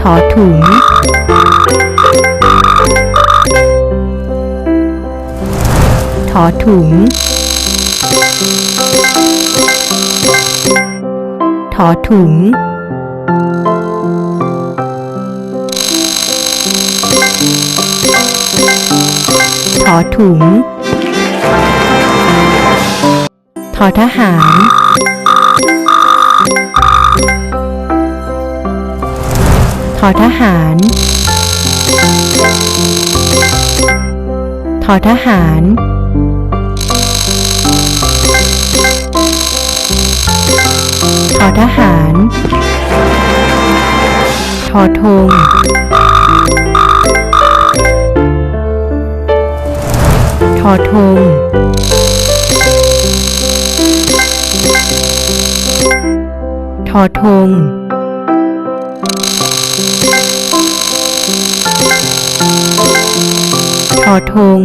ถอถุงถอถุงถอถุงถอถุง ทอทหาร ทอทหาร ทอทหาร ทอทหาร ทอธงทอธงทอธง ทอทง